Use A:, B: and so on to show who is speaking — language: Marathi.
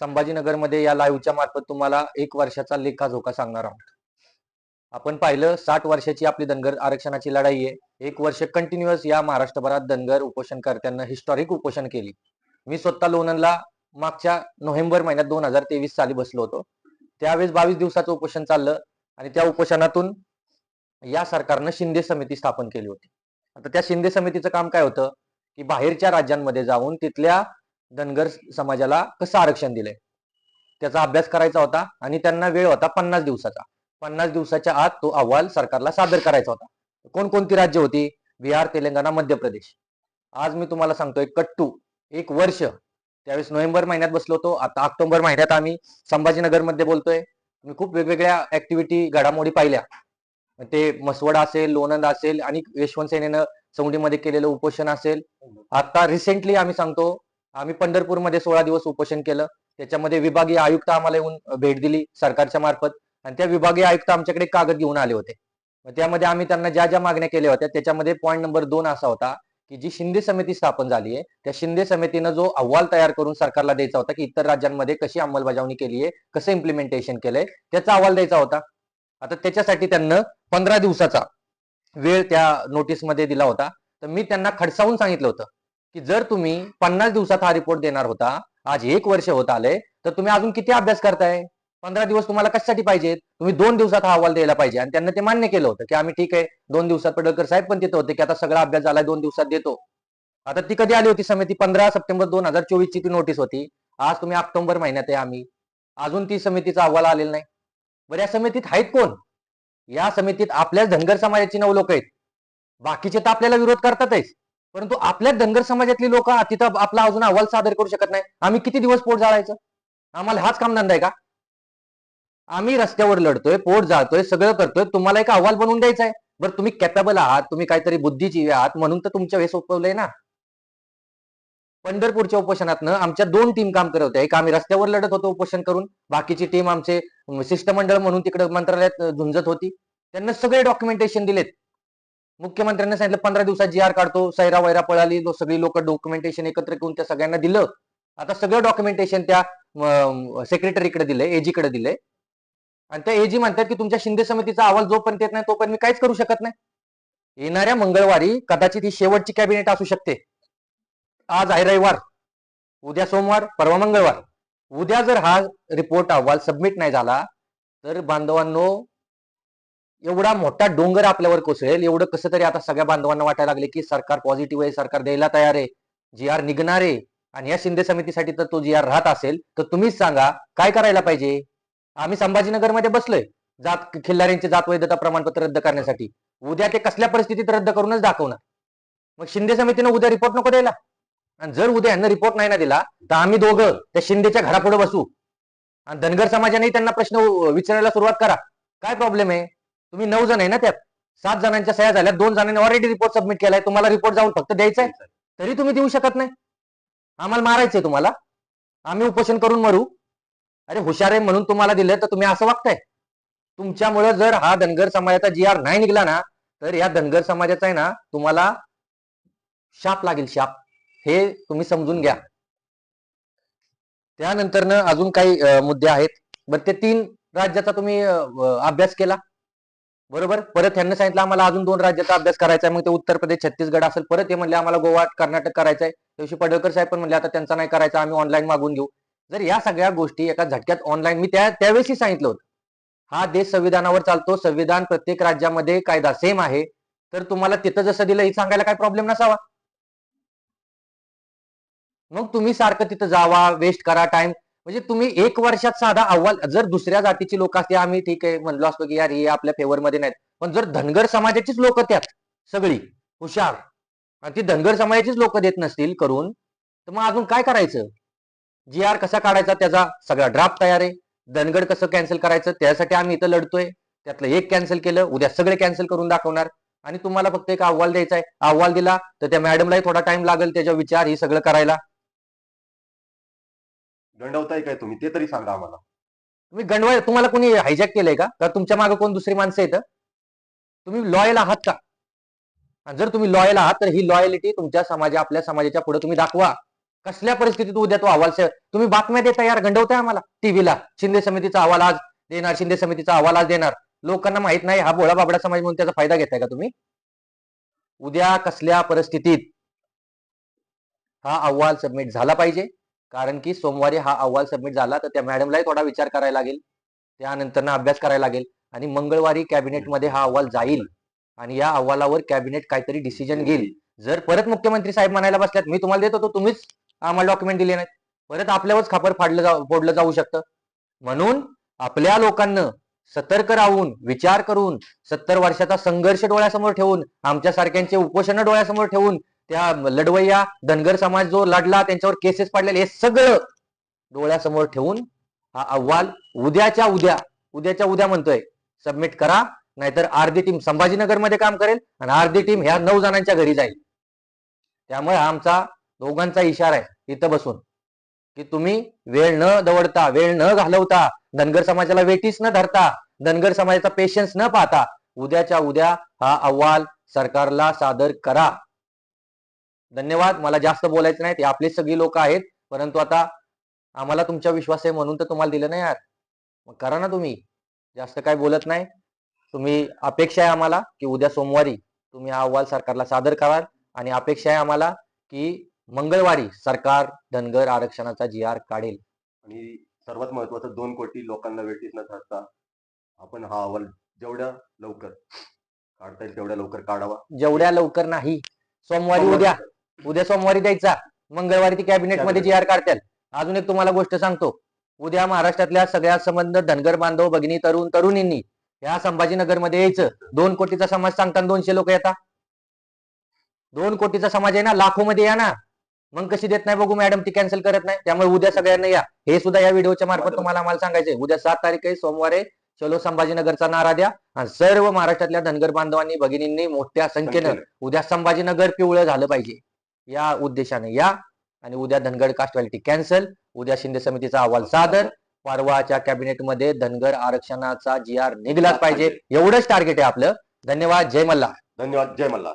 A: संभाजीनगरमध्ये या लाईव्हच्या मार्फत तुम्हाला एक वर्षाचा लेखाजोखा सांगणार आहोत. आपण पाहिलं साठ वर्षाची आपली धनगर आरक्षणाची लढाई आहे. एक वर्ष कंटिन्युअस या महाराष्ट्रभरात धनगर उपोषणकर्त्यांना हिस्टॉरिक उपोषण केली. मी स्वतः लोणंदला मागच्या नोव्हेंबर महिन्यात दोन हजार तेवीस साली बसलो होतो. त्यावेळेस बावीस दिवसाचं उपोषण चाललं आणि त्या उपोषणातून या सरकारनं शिंदे समिती स्थापन केली होती. आता त्या शिंदे समितीचं काम काय होतं? की बाहेरच्या राज्यांमध्ये जाऊन तिथल्या धनगर समाजाला कसं आरक्षण दिलंय? त्याचा अभ्यास करायचा होता आणि त्यांना वेळ होता पन्नास दिवसाचा. पन्नास दिवसाच्या आत तो अहवाल सरकारला सादर करायचा होता. कोणकोणती राज्य होती? बिहार तेलंगणा मध्य प्रदेश. आज मी तुम्हाला सांगतोय कट्टू. एक वर्ष. त्यावेळेस नोव्हेंबर महिन्यात बसलो होतो. आता ऑक्टोबर महिन्यात आम्ही संभाजीनगरमध्ये बोलतोय. मी खूप वेगवेगळ्या ऍक्टिव्हिटी घडामोडी पाहिल्या. ते मसवड असेल लोणंद असेल आणि यशवंत सेनेनं सौंडीमध्ये केलेलं उपोषण असेल. आता रिसेंटली आम्ही सांगतो आम्ही पंढरपूरमध्ये सोळा दिवस उपोषण केलं. त्याच्यामध्ये विभागीय आयुक्त आम्हाला येऊन भेट दिली सरकारच्या मार्फत. आणि त्या विभागीय आयुक्त आमच्याकडे कागद घेऊन आले होते. मग त्यामध्ये आम्ही त्यांना ज्या ज्या मागण्या केल्या होत्या त्याच्यामध्ये पॉईंट नंबर दोन असा होता की जी शिंदे समिती स्थापन झाली आहे त्या शिंदे समितीनं जो अहवाल तयार करून सरकारला द्यायचा होता की इतर राज्यांमध्ये कशी अंमलबजावणी केली आहे कसं इम्प्लिमेंटेशन केलंय त्याचा अहवाल द्यायचा होता. आता त्याच्यासाठी त्यांना पंधरा दिवसाचा वेळ त्या नोटीसमध्ये दिला होता. तर मी त्यांना खडसावून सांगितलं होतं. की जर तुम्ही पन्नास दिवसात हा रिपोर्ट देणार होता आज एक वर्ष होत आले तर तुम्ही अजून किती अभ्यास करताय? पंधरा दिवस तुम्हाला कशासाठी पाहिजेत? तुम्ही दोन दिवसात हा अहवाल द्यायला पाहिजे. आणि त्यांना ते मान्य केलं होतं की आम्ही ठीक आहे दोन दिवसात पडळकर साहेब पण तिथं होते की आता सगळा अभ्यास झालाय दोन दिवसात देतो. आता ती कधी आली होती समिती? पंधरा सप्टेंबर दोन हजार चोवीस ची ती नोटीस होती. आज तुम्ही ऑक्टोबर महिन्यात आहे आम्ही. अजून ती समितीचा अहवाल आलेला नाही. बरं या समितीत आहेत कोण? या समितीत आपल्याच धनगर समाजाची नऊ लोक आहेत. बाकीचे तर आपल्याला विरोध करतातच. परंतु आपल्या धनगर समाजातली लोक तिथं आपला अजून अहवाल सादर करू शकत नाही. आम्ही किती दिवस पोट जाळायचं? आम्हाला हाच कामधंदा आहे का? आम्ही रस्त्यावर लढतोय पोट जाळतोय सगळं करतोय तुम्हाला एक अहवाल बनवून द्यायचा आहे. बरं तुम्ही कॅपेबल आहात तुम्ही काहीतरी बुद्धिजीवी आहात म्हणून तर तुमच्या वेळेस सोपवलंय ना. पंढरपूरच्या उपोषणातनं आमच्या दोन टीम काम करत होत्या. एक आम्ही रस्त्यावर लढत होतो उपोषण करून बाकीची टीम आमचे शिष्टमंडळ म्हणून तिकडे मंत्रालयात झुंजत होती. त्यांना सगळे डॉक्युमेंटेशन दिलेत. मुख्यमंत्र्यांनी सांगितलं पंधरा दिवसात जी आर काढतो सैरा वैरा पळाली सगळी लोक डॉक्युमेंटेशन एकत्र करून त्या सगळ्यांना दिलं. आता सगळं डॉक्युमेंटेशन त्या सेक्रेटरीकडे दिलंय एजीकडे दिलंय. आणि त्या एजी म्हणतात की तुमच्या शिंदे समितीचा अहवाल जोपर्यंत येत नाही तोपर्यंत मी काहीच करू शकत नाही. येणाऱ्या मंगळवारी कदाचित ही शेवटची कॅबिनेट असू शकते. आज आहे रविवार. उद्या सोमवार परवा मंगळवार. उद्या जर हा रिपोर्ट अहवाल सबमिट नाही झाला तर बांधवांनो एवढा मोठा डोंगर आपल्यावर कोसळेल एवढं कसं तरी आता सगळ्या बांधवांना वाटायला लागले की सरकार पॉझिटिव्ह आहे सरकार द्यायला तयार आहे. जी आर निघणार आहे. आणि या शिंदे समितीसाठी तर तो जी आर राहत असेल. तर तुम्हीच सांगा काय करायला पाहिजे? आम्ही संभाजीनगरमध्ये बसलोय जात खिल्लारींचे जात वैधता प्रमाणपत्र रद्द करण्यासाठी. उद्या ते कसल्या परिस्थितीत रद्द करूनच दाखवणार? मग शिंदे समितीनं उद्या रिपोर्ट नको द्यायला. आणि जर उद्या यांना रिपोर्ट नाही ना दिला तर आम्ही दोघं त्या शिंदेच्या घरापुढे बसू. आणि धनगर समाजाने त्यांना प्रश्न विचारायला सुरुवात करा. काय प्रॉब्लेम आहे? तुम्ही नऊ जण आहे ना त्यात? सात जणांच्या सह्या झाल्या दोन जणांनी ऑलरेडी रिपोर्ट सबमिट केलाय तुम्हाला रिपोर्ट जाऊन फक्त द्यायचा आहे तरी तुम्ही देऊ शकत नाही. आम्हाला मारायचंय तुम्हाला. आम्ही उपोषण करून मरू. अरे हुशार आहे म्हणून तुम्हाला दिलं तर तुम्ही असं वागताय. तुमच्यामुळे जर हा धनगर समाजाचा जी आर नाही निघला ना तर या धनगर समाजाचा आहे ना तुम्हाला शाप लागेल शाप. हे तुम्ही समजून घ्या. त्यानंतर अजून काही मुद्दे आहेत. बरं ते तीन राज्याचा तुम्ही अभ्यास केला. बरोबर? परत त्यांनी सांगितलं आम्हाला अजून दोन राज्याचा अभ्यास करायचा आहे. मग ते उत्तर प्रदेश छत्तीसगड असेल परत ते म्हणले आम्हाला गोवा कर्नाटक करायचंय. दिवशी पडळकर साहेब पण म्हणले आता त्यांचा नाही करायचा आम्ही ऑनलाईन मागून घेऊ. जर या सगळ्या गोष्टी एका झटक्यात ऑनलाईन मी त्या त्यावेळेसही सांगितलं होतं. हा देश संविधानावर चालतो संविधान प्रत्येक राज्यामध्ये कायदा सेम आहे. तर तुम्हाला तिथं जसं दिलं हे सांगायला काय प्रॉब्लेम नसावा. मग तुम्ही सारखं तिथं जावा वेस्ट करा टाइम म्हणजे तुम्ही एक वर्षात साधा अहवाल जर दुसऱ्या जातीची लोक असते आम्ही ठीक आहे म्हणलो असतो की यार हे आपल्या फेवरमध्ये नाहीत. पण जर धनगर समाजाचीच लोक त्यात सगळी हुशार आणि ती धनगर समाजाचीच लोक देत नसतील करून तर मग अजून काय करायचं? जी आर कसा काढायचा त्याचा? सगळा ड्राफ्ट तयार आहे. धनगड कसं कॅन्सल करायचं? त्यासाठी आम्ही इथं लढतोय. त्यातलं एक कॅन्सल केलं उद्या सगळे कॅन्सल करून दाखवणार. आणि तुम्हाला फक्त एक अहवाल द्यायचा आहे. अहवाल दिला तर त्या मॅडमलाही थोडा टाइम लागेल त्याचा विचार हे सगळं करायला.
B: गंडवताय काय तुम्ही? ते तरी सांगा आम्हाला.
A: तुम्ही गंडवाय तुम्हाला कोणी हायजॅक केलंय का? तुमच्या मागे कोण दुसरी माणसं येतं तुम्ही लॉयल आहात का? आणि जर तुम्ही लॉयल आहात तर ही लॉयलिटी तुमच्या समाजा आपल्या समाजाच्या पुढे तुम्ही दाखवा. कसल्या परिस्थितीत उद्या तो अहवाल तुम्ही बातम्या देता यार गंडवताय आम्हाला. टीव्हीला शिंदे समितीचा अहवाल आज देणार शिंदे समितीचा अहवाल आज देणार. लोकांना माहीत नाही हा बोळा बाबडा समाज म्हणून त्याचा फायदा घेताय का तुम्ही? उद्या कसल्या परिस्थितीत हा अहवाल सबमिट झाला पाहिजे? कारण की सोमवारी हा अहवाल सबमिट झाला तर त्या मॅडमलाही थोडा विचार करायला लागेल. त्यानंतर अभ्यास करायला लागेल. आणि मंगळवारी कॅबिनेटमध्ये हा अहवाल जाईल. आणि या अहवालावर कॅबिनेट काहीतरी डिसिजन घेईल. जर परत मुख्यमंत्री साहेब म्हणायला बसल्यात मी तुम्हाला देत होतो तुम्हीच आम्हाला डॉक्युमेंट दिले नाहीत. परत आपल्यावरच खापर फाडलं जाऊ फोडलं जाऊ शकतं. म्हणून आपल्या लोकांना सतर्क राहून विचार करून सत्तर वर्षाचा संघर्ष डोळ्यासमोर ठेवून आमच्यासारख्यांचे उपोषण डोळ्यासमोर ठेवून त्या लढवय्या धनगर समाज जो लढला त्यांच्यावर केसेस पडलेले हे सगळं डोळ्यासमोर ठेवून हा अहवाल उद्याच्या उद्या उद्याच्या उद्या म्हणतोय. सबमिट करा नाहीतर अर्धी टीम संभाजीनगरमध्ये काम करेल आणि अर्धी टीम ह्या नऊ जणांच्या घरी जाईल. त्यामुळे आमचा दोघांचा इशारा आहे इथं बसून. की तुम्ही वेळ न दवडता वेळ न घालवता धनगर समाजाला वेटीस न धरता धनगर समाजाचा पेशन्स न पाहता उद्याच्या उद्या हा अहवाल सरकारला सादर करा. धन्यवाद. मला जास्त बोलायचं नाही. ते आपलीच सगळी लोक आहेत. परंतु आता आम्हाला तुमचा विश्वास आहे म्हणून तर तुम्हाला दिलं नाही यार. मग करा ना तुम्ही. जास्त काय बोलत नाही. तुम्ही अपेक्षा आहे आम्हाला की उद्या सोमवारी तुम्ही हा अहवाल सरकारला सादर कराल. आणि अपेक्षा आहे आम्हाला की मंगळवारी सरकार धनगर आरक्षणाचा जी आर काढेल.
B: आणि सर्वात महत्वाचं दोन कोटी लोकांना वेटीस न ठरता आपण हा अहवाल जेवढ्या लवकर काढता येईल तेवढ्या लवकर काढावा.
A: जेवढ्या लवकर नाही. सोमवारी उद्या. उद्या सोमवारी द्यायचा. मंगळवारी ती कॅबिनेटमध्ये जी आर काढतील. अजून एक तुम्हाला गोष्ट सांगतो. उद्या महाराष्ट्रातल्या सगळ्या संबंध धनगर बांधव भगिनी तरुण तरुणींनी या संभाजीनगरमध्ये यायचं. दोन कोटीचा समाज सांगताना दोनशे लोक येतात दोन कोटीचा समाज आहे ना लाखो मध्ये या ना. मग कशी देत नाही बघू मॅडम ती कॅन्सल करत नाही. त्यामुळे उद्या सगळ्यांना या. हे सुद्धा या व्हिडिओच्या मार्फत तुम्हाला आम्हाला सांगायचंय उद्या सात तारीख आहे सोमवारी चलो संभाजीनगरचा नारा द्या. आणि सर्व महाराष्ट्रातल्या धनगर बांधवांनी भगिनींनी मोठ्या संख्येनं. उद्या संभाजीनगर पिवळं झालं पाहिजे. या उद्देशाने या. आणि उद्या धनगर कास्ट व्हॅलिटी कॅन्सल उद्या शिंदे समितीचा अहवाल सादर. परवाच्या कॅबिनेटमध्ये धनगर आरक्षणाचा जी आर निघलाच पाहिजे. एवढंच टार्गेट आहे आपलं. धन्यवाद. जय मल्ला
B: धन्यवाद. जय मल्ला